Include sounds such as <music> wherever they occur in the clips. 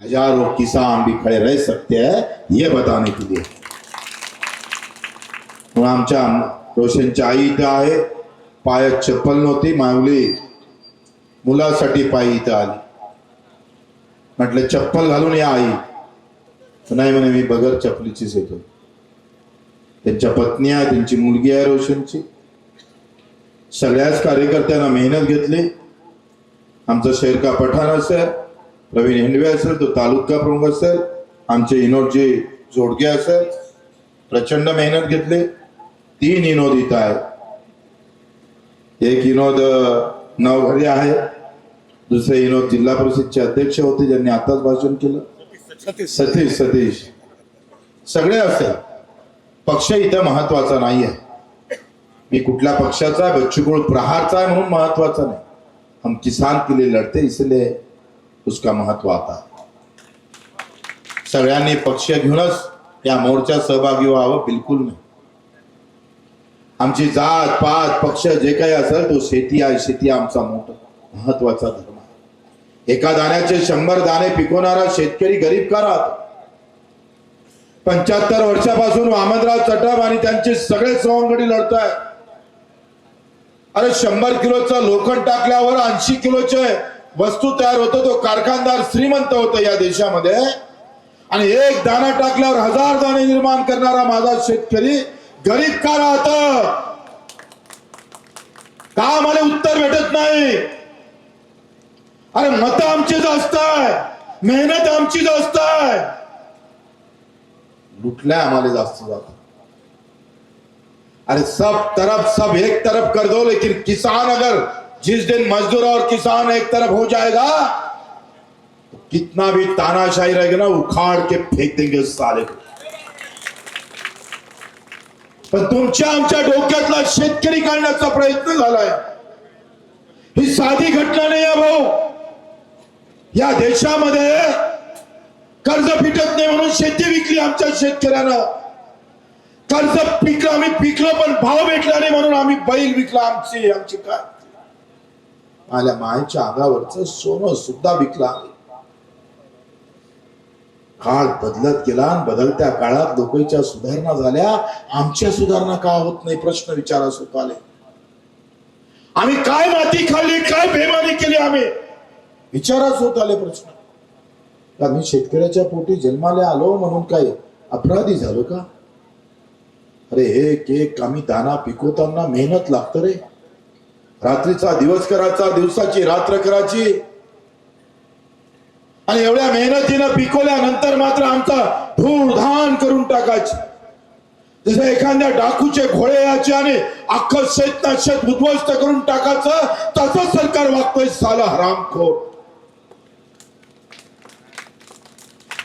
हजारों किसान भी खड़े रह सकते हैं ये बताने के लिए। म्हणून आमच्या रोशनची आई इथं आहे पायात चप्पल नव्हती माऊली मुलासाठी पायी इथं आली म्हटलं चप्पल घालून या आई। नाही म्हणे मी बगर चपलीचीच येतो त्यांच्या पत्नी आहे त्यांची मुलगी आहे रोशनची सगळ्याच कार्यकर्त्यांना मेहनत घेतली। आमचा शेरका पठाण असं प्रवीण हिंडवे असेल तो तालुका प्रमुख असेल आमचे विनोदजी जोडगे असेल प्रचंड मेहनत घेतली तीन विनोद इथं आहेत. एक विनोद अं, नवघरे आहे दुसरे विनोद जिल्हा परिषदचे अध्यक्ष होते ज्यांनी आताच भाषण केलं. सतीश. सतीश सगळे असेल. पक्ष इथं महत्त्वाचा नाही आहे. मी कुठल्या पक्षाचा आहे बच्चूकुळ प्रहारचा आहे म्हणून महत्त्वाचा नाही. हम किसान के लिए लढते इसलिए उसका महत्त्व आता सगळ्यांनी पक्ष घेऊनच या मोर्चात सहभागी व्हावं बिलकुल नाही। आमची जात पात पक्ष जे काही असेल तो शेती आहे शेती आमचा मोठा महत्त्वाचा धर्म आहे। एका दाण्याचे शंभर दाणे पिकवणारा शेतकरी गरीब का राहतो? पंच्याहत्तर वर्षापासून वामनराव चटप आणि त्यांचे सगळे सवंगडी लढताय। अरे शंभर किलोचं लोखंड टाकल्यावर ऐंशी किलोचे वस्तू तयार होतो तो कारखानदार श्रीमंत होतो या देशामध्ये. आणि एक दाना टाकल्यावर हजार दाणे निर्माण करणारा माझा शेतकरी गरीब का राहत? का आम्हाला उत्तर भेटत नाही? अरे मत आमची जास्त आहे मेहनत आमची जास्त आहे लुटल्या आम्हाला जास्त जात. अरे सब तरफ सब एक तरफ कर दो लेकिन किसान अगर जिस दिन मजदूर और किसान एक तरफ हो जाएगा कितना भी तानाशाही रहेगा ना उखाड़ के फेंक देंगे उस साले को। पण तुमच्या आमच्या डोक्यातला शेतकरी काढण्याचा प्रयत्न झालाय. ही साधी घटना नाही आहे भाऊ. या देशामध्ये कर्ज फिटत नाही म्हणून शेती विकली आमच्या शेतकऱ्यानं. कर्ज पिकलं आम्ही पिकलं पण भाव भेटला नाही म्हणून आम्ही बैल विकला आमची आमची काय? आल्या मायच्या अंगावरचं सोनं सुद्धा विकला. काळ बदलत गेला आणि बदलत्या काळात लोकांच्या सुधारणा झाल्या. आमच्या सुधारणा का होत नाही? प्रश्न विचारास होत आले आम्ही काय माती खाल्ली काय बेमानी केली आम्ही? विचारास होत आले प्रश्न. आम्ही मी शेतकऱ्याच्या पोटी जन्माला आलो म्हणून काय अपराधी झालो का? अरे एक एक आम्ही दाना पिकवताना मेहनत लागतं रे. रात्रीचा दिवस करायचा दिवसाची रात्र करायची. आणि एवढ्या मेहनतीनं पिकवल्यानंतर मात्र आमचा धूळधान करून टाकायची. जसं एखाद्या डाकूचे घोळे याचे आणि अख्खं शेत ना शेत उद्ध्वस्त करून टाकायचं तसं सरकार वागतोय झालं हरामखोर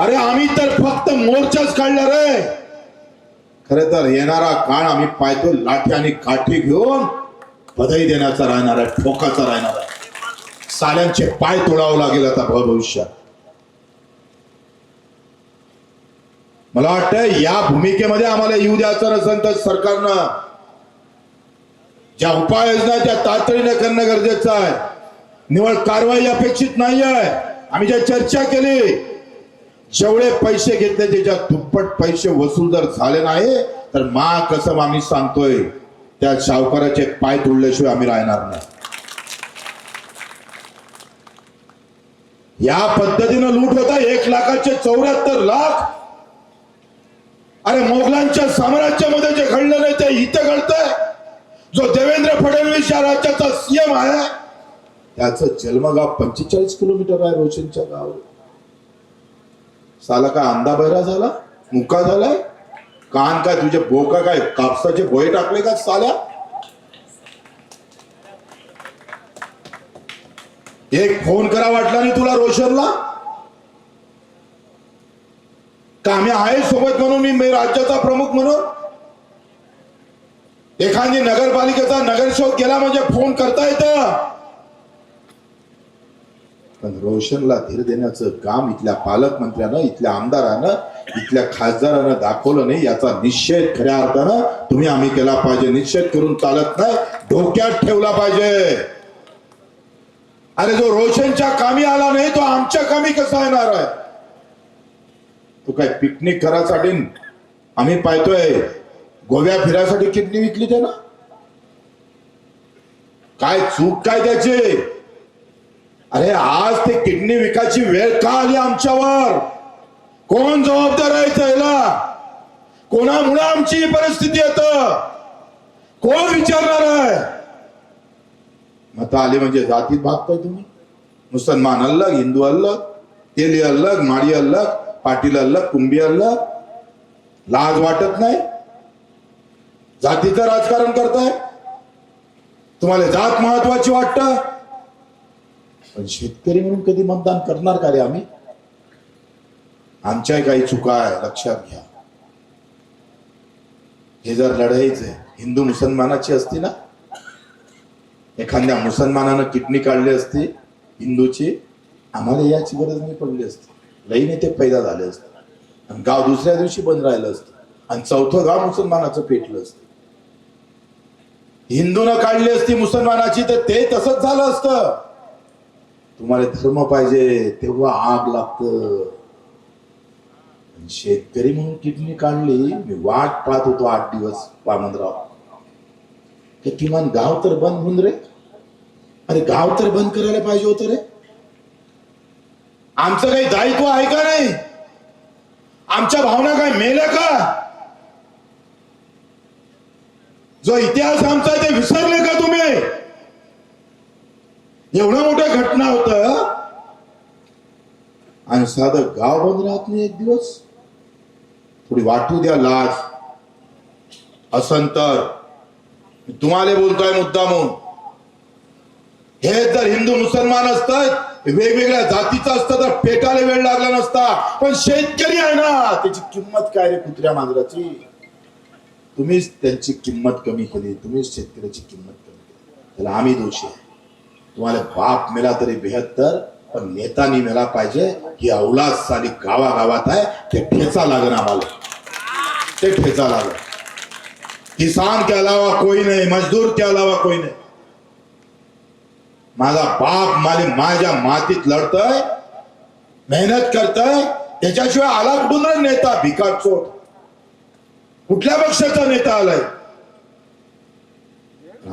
अरे आम्ही तर फक्त मोर्चाच काढला रे. खरे तर येणारा काळ आम्ही पाहतो लाठी आणि काठी घेऊन बधाई देण्याचा राहणार आहे ठोकाचा राहणार आहे. साल्यांचे पाय तोडावं लागेल आता भविष्यात. मला वाटतं या भूमिकेमध्ये आम्हाला येऊ द्यायचं नसेल तर सरकारनं ज्या उपाययोजना त्या तातडीने करणं गरजेचं आहे. निवड कारवाई अपेक्षित नाही आहे आम्ही ज्या चर्चा केली जेवढे पैसे घेतले त्याच्या दुप्पट पैसे वसूल जर झाले नाही तर मा कसम आम्ही सांगतोय. त्या सावकाराचे पाय तोडल्याशिवाय आम्ही राहणार नाही. या पद्धतीनं लूट होता एक लाखाचे चौऱ्याहत्तर लाख. अरे मोगलांच्या साम्राज्यामध्ये जे घडलं नाही ते इथं घडतंय. जो देवेंद्र फडणवीस या राज्याचा सीएम आहे त्याच जन्मगाव पंचेचाळीस किलोमीटर आहे रोशनच्या गाव साला का अंदा बैरा झाला? मुका झालाय? कान काय तुझे बोका काय कापसाचे भोये टाकले का साल्या? एक फोन करा वाटला नाही तुला रोशनला? का आम्ही आहे सोबत म्हणून मी- मी राज्याचा प्रमुख म्हणून? एखादी नगरपालिकेचा नगरसेवक गेला म्हणजे फोन करता येतं? पण रोशनला धीर देण्याचं काम इथल्या पालकमंत्र्यानं इथल्या आमदारानं इथल्या खासदारानं दाखवलं नाही. याचा निश्चय खऱ्या अर्थानं तुम्ही आम्ही केला पाहिजे. निश्चय करून चालत नाही. डोक्यात ठेवला पाहिजे. अरे जो रोशनच्या कामी आला नाही तो आमच्या कामी कसा येणार आहे? तो काय पिकनिक करायसाठी आम्ही पाहतोय. गोव्या फिरायसाठी किडनी विकली त्यानं? काय चूक काय त्याची? अरे आज ते किडनी विकायची वेळ का आली आमच्यावर? कोण जबाबदार आहे त्याला कोणामुळे आमची परिस्थिती येत? कोण विचारणार आहे? मत आले म्हणजे जातीत भागताय तुम्ही. मुसलमान अलग हिंदू अलग तेली अलग माळी अलग पाटील अलग कुंभी अलग. लाज वाटत नाही? जातीचं राजकारण करताय? तुम्हाला जात महत्वाची वाटतं? पण शेतकरी म्हणून कधी मतदान करणार का रे आम्ही? आमच्या काही चुका आहे लक्षात घ्या. हे जर लढाईच आहे हिंदू मुसलमानाची असती ना एखाद्या मुसलमानानं किडनी काढली असती हिंदूची आम्हाला याची गरज नाही पडली असती. लई नेते पैदा झाले असते. आणि गाव दुसऱ्या दिवशी बंद राहिलं असतं. आणि चौथं गाव मुसलमानाचं पेटलं असतं. हिंदूनं काढली असती मुसलमानाची तर ते तसंच झालं असतं. तुम्हाला धर्म पाहिजे तेव्हा आग लागत. शेतकरी म्हणून किडनी काढली मी वाट पाहत होतो आठ दिवस वामनराव. किमान गाव तर बंद होऊन रे. अरे गाव तर बंद करायला पाहिजे होत रे. आमचं काही दायित्व आहे का नाही? आमच्या भावना काय मेल्या का? जो इतिहास आमचा आहे ते विसरले का तुम्ही? एवढं मोठं घटना होत. आणि साधं गाव बंद राहत नाही एक दिवस. थोडी वाटू द्या लाज. असंतर. तुम्हाला बोलतोय मुद्दा म्हणून हे जर हिंदू मुसलमान असतात वेगवेगळ्या जातीचं असतं तर पेटायला वेळ लागला नसता. पण शेतकरी आहे ना त्याची किंमत काय रे कुत्र्या मांजराची? तुम्हीच त्यांची किंमत कमी केली तुम्हीच शेतकऱ्याची किंमत कमी केली. त्याला आम्ही दोषी आहे. तुम्हाला बाप मेला तरी बेहत्तर पण नेतानी मेला पाहिजे. ही अवलाद साली गावागावात आहे. ते ठेचा लागण आम्हाला. ते ठेचा लागण किसान के अलावा कोई नाही मजदूर के अलावा कोई नाही. माझा बाप माली माझ्या मातीत लढतय मेहनत करतय त्याच्याशिवाय आला कुठून नेता? भिकार चोट कुठल्या पक्षाचा नेता आलाय?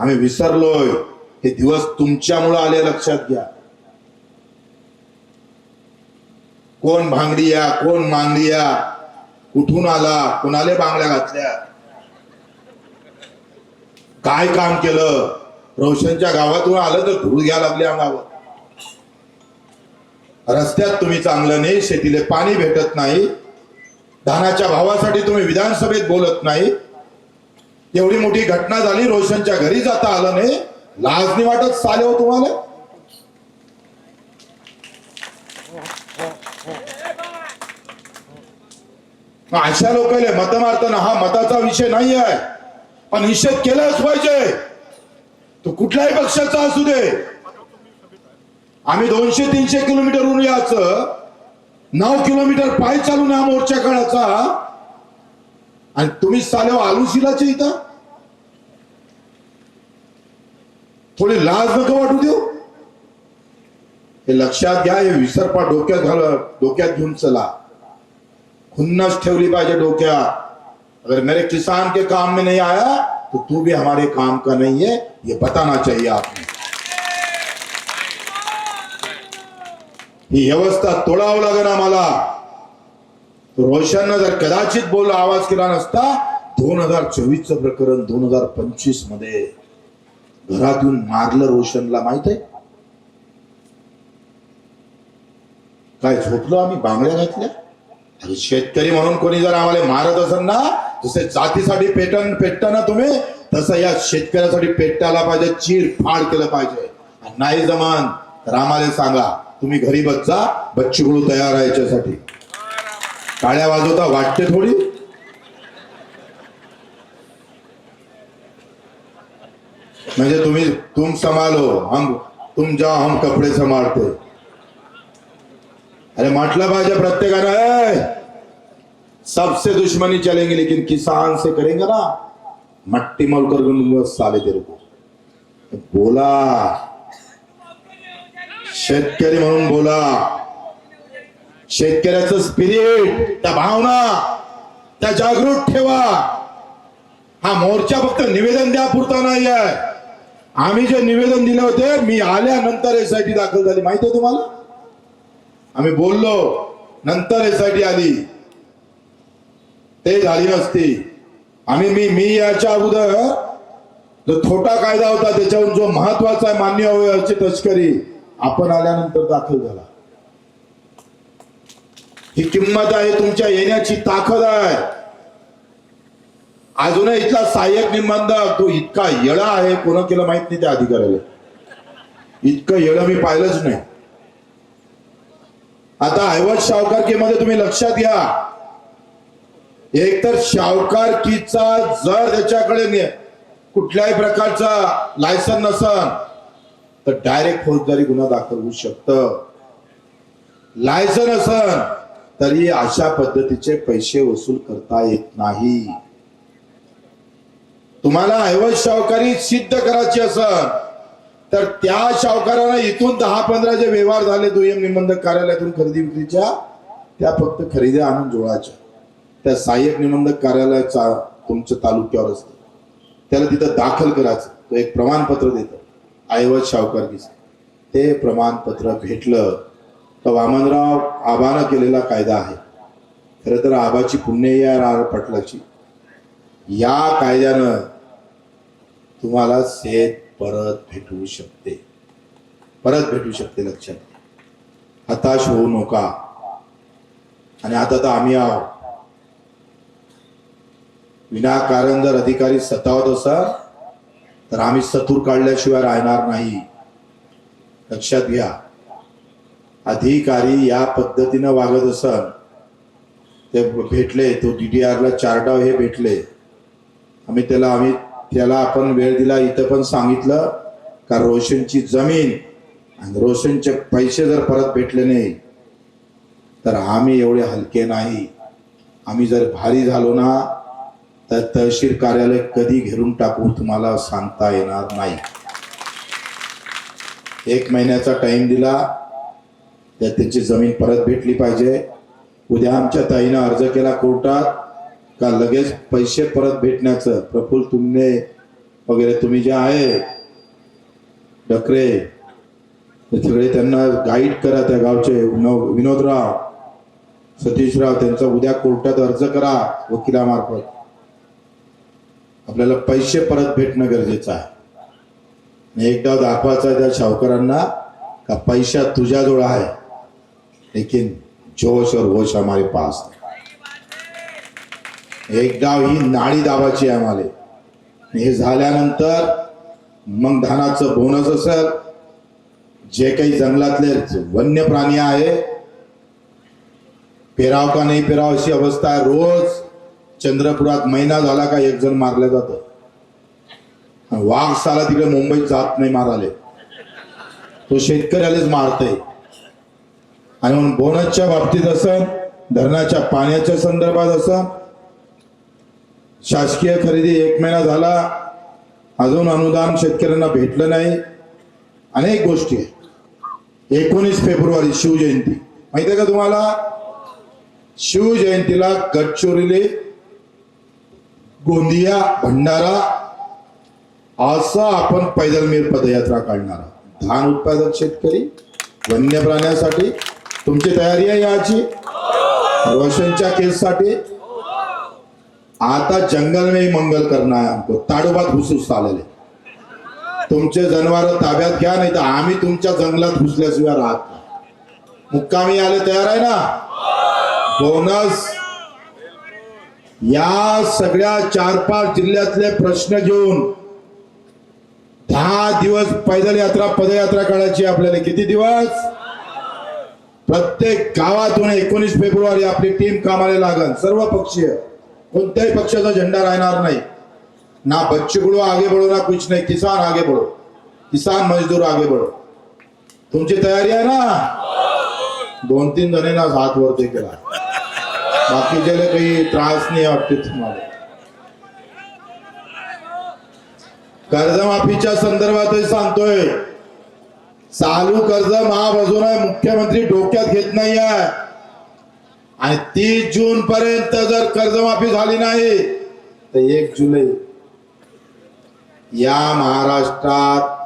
आम्ही विसरलोय. हे दिवस तुमच्यामुळं आले लक्षात घ्या. कोण भांगडिया कोण मांगडिया? कुठून आला? कुणाले बांगड्या घातल्या? काय काम केलं? रोशनच्या गावातून आलं तर धूळ घ्या लागले अंगावर. रस्त्यात तुम्ही चांगलं नाही शेतीला पाणी भेटत नाही. धानाच्या भावासाठी तुम्ही विधानसभेत बोलत नाही. एवढी मोठी घटना झाली रोशनच्या घरी जाता आलं नाही. लाज वाटत चाले हो तुम्हाला? अशा लोकांना मत मारताना हा मताचा विषय नाही आहे. पण निषेध केलाच पाहिजे. तो कुठल्याही पक्षाचा असू दे. आम्ही दोनशे तीनशे किलोमीटरहून याचं नऊ किलोमीटर पाय चालून हा मोर्चा काढायचा आणि तुम्ही चालेव हो आलुशिलाचे इथं? थोडी लाज नको वाटू देऊ हे लक्षात घ्या हे विसरपा डोक्यात घाल डोक्यात घेऊन चला। खुन्नस ठेवली पाहिजे डोक्यात अगर मेरे किसान के काम में नहीं आया तो तू भी हमारे काम का नहीं है, ये बताना चाहिए आपने। ही व्यवस्था तोडावं लागेल आम्हाला रोशननं जर कदाचित बोल आवाज़ केला नसता दोन हज़ार चोवीस च प्रकरण दोन हज़ार पंचवीस मध्ये घरात येऊन मारलं रोशनला माहीत आहे? काय झोपलो आम्ही? बांगड्या घातल्या? अरे शेतकरी म्हणून कोणी जर आम्हाला मारत असेल ना जसे जातीसाठी पेटन पेटता ना तुम्ही तसं या शेतकऱ्यासाठी पेटायला पाहिजे चीर फाड केलं पाहिजे. नाही जमान तर आम्हाला सांगा तुम्ही घरी बच्चा बच्चू तयार आहे याच्यासाठी. टाळ्या वाजवता वाटते थोडी? म्हणजे तुम्ही तुम संभालो हम तुम जा हम कपडे संभाळते अरे म्हटलं पाहिजे प्रत्येकानं सबसे दुश्मनी चलेंगे लेकिन किसान से करेंगे ना. मट्टी मोल कर साले तेरे को. बोला. शेतकरी म्हणून बोला. शेतकऱ्याचं स्पिरिट त्या भावना त्या जागृत ठेवा. हा मोर्चा फक्त निवेदन द्या पुरता नाही आहे आम्ही जे निवेदन दिले होते मी आल्यानंतर टी दाखल झाली. माहिती आहे तुम्हाला? आम्ही बोललो नंतर एस आय टी आली. ते झाली नसती आम्ही मी मी याच्या अगोदर जो छोटा कायदा होता त्याच्यावर जो महत्त्वाचा आहे मान्य अवयवाची तस्करी आपण आल्यानंतर दाखल झाला. ही किंमत आहे तुमच्या येण्याची ताकद आहे. अजूनही इथला सहाय्यक निबंधक तो इतका येळा आहे कोण केलं माहीत नाही त्या अधिकाऱ्याला. इतकं येळं मी पाहिलंच नाही. आता ऐवज शावकारकीमध्ये तुम्ही लक्षात घ्या. एकतर शावकारकीचा जर त्याच्याकडे ने- कुठल्याही प्रकारचा लायसन नसन तर डायरेक्ट फौजदारी गुन्हा दाखल होऊ शकतं. लायसन असन तरी अशा पद्धतीचे पैसे वसूल करता येत नाही. तुम्हाला ऐवज शावकारी सिद्ध करायची असल तर त्या शावकारांना इथून दहा पंधरा जे व्यवहार झाले दुय्यम निबंधक कार्यालयातून खरेदी विक्रीच्या त्या फक्त खरेदी आणून जोडायच्या त्या सहाय्यक निबंधक कार्यालयाचा तुमच्या तालुक्यावर असतं. त्याला तिथं दाखल करायचं. तो एक प्रमाणपत्र देतं. ऐवज शावकारकीचं ते प्रमाणपत्र भेटलं तर वामनराव आबानं केलेला कायदा आहे. खरं तर आबाची पुण्य या रार पटलाची. या कायद्यानं तुम्हाला सेत परत भेटू शकते. परत भेटू शकते लक्षात हताश होऊ नका. आणि आता तर आम्ही आहोत. विनाकारण जर अधिकारी सतावत असाल तर आम्ही सतूर काढल्याशिवाय राहणार नाही. लक्षात घ्या. अधिकारी या पद्धतीनं वागत असन ते भेटले तो DDR ला चारडाव हे भेटले. आम्ही त्याला आम्ही त्याला आपण वेळ दिला इथं पण सांगितलं का रोशनची जमीन आणि रोशनचे पैसे जर परत भेटले नाही तर आम्ही एवढे हलके नाही. आम्ही जर भारी झालो ना तर तहसील कार्यालय कधी घेरून टाकू तुम्हाला सांगता येणार नाही. एक महिन्याचा टाइम दिला तर त्याची जमीन परत भेटली पाहिजे. उद्या आमच्या ताईनं अर्ज केला कोर्टात का लगेच पैसे परत भेटण्याचं? प्रफुल्ल तुमने वगैरे तुम्ही जे आहे डकरे सगळे त्यांना गाईड करा त्या गावचे. विनोदराव सतीशराव त्यांचा उद्या कोर्टात अर्ज करा वकिलामार्फत. आपल्याला पैसे परत भेटणं गरजेचं आहे. आणि एकदा दाखवायचा त्या सावकारांना का पैसा तुझ्याजवळ आहे. लेकिन जोश और होश हमारे पास एक डाव ही नाडी दाबाची आम्हाला. हे झाल्यानंतर मग धानाचं बोनस असेल जे काही जंगलातले वन्य प्राणी आहे पेराव का नाही पेराव अशी अवस्था आहे. रोज चंद्रपुरात महिना झाला का एक जण मारलं जातं. वाघ साला तिकडे मुंबईत जात नाही माराले तो शेतकऱ्यालाच मारतय. आणि म्हणून बोनसच्या बाबतीत असं धरणाच्या पाण्याच्या संदर्भात असं शासकीय खरेदी एक महिना झाला. अजून अनुदान शेतकऱ्यांना भेटलं नाही. अनेक गोष्टी आहेत. एकोणीस फेब्रुवारी शिवजयंती माहिती आहे का तुम्हाला? शिवजयंतीला गडचिरोली गोंदिया भंडारा असं आपण पैदल मेर पदयात्रा काढणार. धान उत्पादक शेतकरी वन्य प्राण्यासाठी तुमची तयारी आहे याची? रोशनच्या केससाठी? आता जंगल में ही मंगल करना है हमको ताडोबात घुसूस आलेले तुमचे जनावर ताब्यात घ्या नाही तर आम्ही तुमच्या जंगलात घुसल्याशिवाय राहत नाही. मुक्कामी आले तयार आहे ना? बोनस. या सगळ्या चार पाच जिल्ह्यातले प्रश्न घेऊन दहा दिवस पैदल यात्रा पदयात्रा काढायची आपल्याला. किती दिवस? प्रत्येक गावातून एकोणीस फेब्रुवारी आपली टीम कामाला लागल. सर्व पक्षीय. कोणत्याही पक्षाचा झेंडा राहणार नाही. ना बच्चे गुड़ो आगे बढ़ो ना कुछ नाही. किसान आगे बढ़ो. किसान मजदूर आगे बढ़ो. तुमची तयारी आहे ना? दोन तीन जणांना हात वरती केला. बाकीच्याला काही त्रास नाही वाटते तुम्हाला. कर्जमाफीच्या संदर्भातही सांगतोय. चालू कर्ज महाबाजून आहे. मुख्यमंत्री डोक्यात घेत नाही आहे आणि तीस जून पर्यंत जर कर्जमाफी झाली नाही तर एक जुलै या महाराष्ट्रात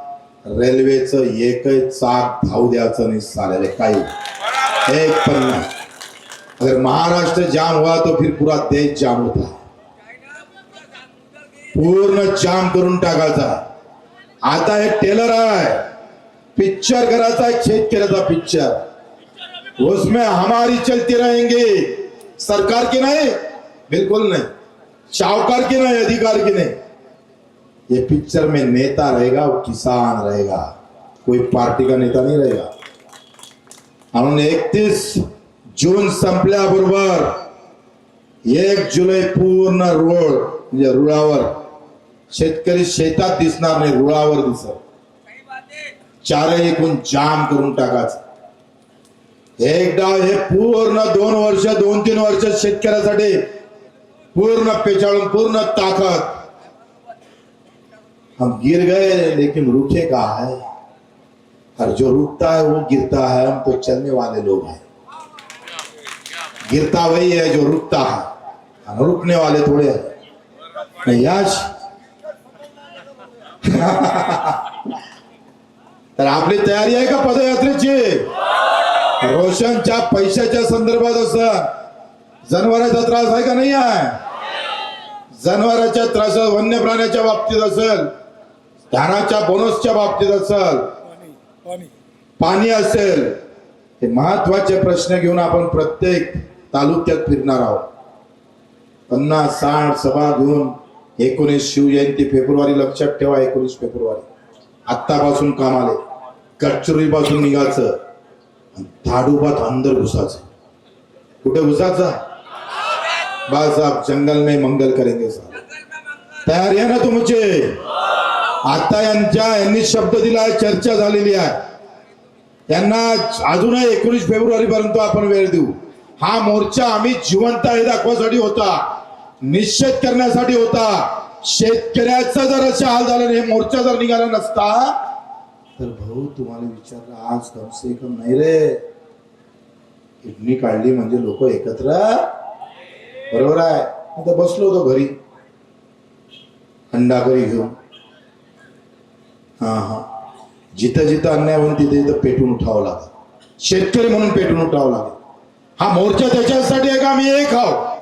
रेल्वेचं एकही चाक धावू द्यायचं नाही चालेल काही. एक पण नाही. अगर महाराष्ट्र जाम हुआ तो फिर पूरा देश जाम होता. पूर्ण जाम करून टाकायचा. आता हे टेलर आहे. पिक्चर करायचा आहे शेतकऱ्याचा पिक्चर. उसमें हमारी चलती रहेंगे। सरकार की नहीं, बिल्कुल नहीं। शाहूकार की नहीं, अधिकार की नहीं। ये पिक्चर में नेता रहेगा, वो किसान रहेगा। कोई पार्टी का नेता नहीं रहेगा। म्हणून एकतीस जून संपल्याबरोबर एक जुलै पूर्ण रोड म्हणजे रुळावर शेतकरी शेतात दिसणार नाही, रुळावर दिसत। जाम करून टाकायचं। एकदा हे पूर्ण दोन वर्ष, दोन तीन वर्ष शेतकऱ्यासाठी पूर्ण पेचाळून, पूर्ण ताकद. हम गिर गए, लेकिन रुके का है? और जो रुकता है, वो गिरता है। हम तो चलने वाले लोग हैं। गिरता वही है जो रुकता है। हम रुकने वाले थोड़े हैं। यश। <laughs> तर आपली तयारी आहे का पदयात्रेची रोशनच्या पैशाच्या संदर्भात असत जनावरांचा त्रास आहे का नाही आहे? जनावरांच्या त्रास वन्य प्राण्याच्या बाबतीत असेल धानाच्या बोनसच्या बाबतीत असेल पाणी असेल हे महत्त्वाचे प्रश्न घेऊन आपण प्रत्येक तालुक्यात फिरणार आहोत. पन्नास साठ सभा घेऊन एकोणीस शिवजयंती फेब्रुवारी लक्षात ठेवा एकोणीस फेब्रुवारी. आत्तापासून कामाले कचुरीपासून निघायचं. धाडूबात अंदर घुसायचं. कुठे घुसायचं? बस आप जंगल में मंगल करेंगे साहब. तयारी आहे ना तुमचे? आता यांच्या यांनी शब्द दिला चर्चा झालेली आहे. त्यांना अजूनही एकोणीस फेब्रुवारी पर्यंत आपण वेळ देऊ. हा मोर्चा आम्ही जिवंत हे दाखवासाठी होता. निश्चित करण्यासाठी होता. शेतकऱ्याचा जर असे हाल झाला हे मोर्चा जर निघाला नसता तर भाऊ तुम्हाला विचारलं आज कमसे कम नाही रे. किडनी काढली म्हणजे लोक एकत्र बरोबर आहे. आता बसलो होतो घरी. अंडा घरी घेऊन. हा हा. जिथं जिथं अन्याय होऊन तिथे तिथं पेटून उठावं लागेल. शेतकरी म्हणून पेटून उठावं लागेल. हा मोर्चा त्याच्यासाठी आहे का आम्ही एक आहोत?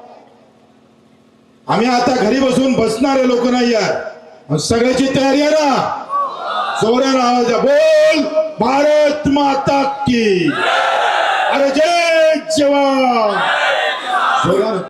आम्ही आता घरी बसून बसणारे लोक नाही आहे मग सगळ्याची तयारी आहे ना? जोऱ्यानं आवाज बोल भारत माता की. अरे जय जवान.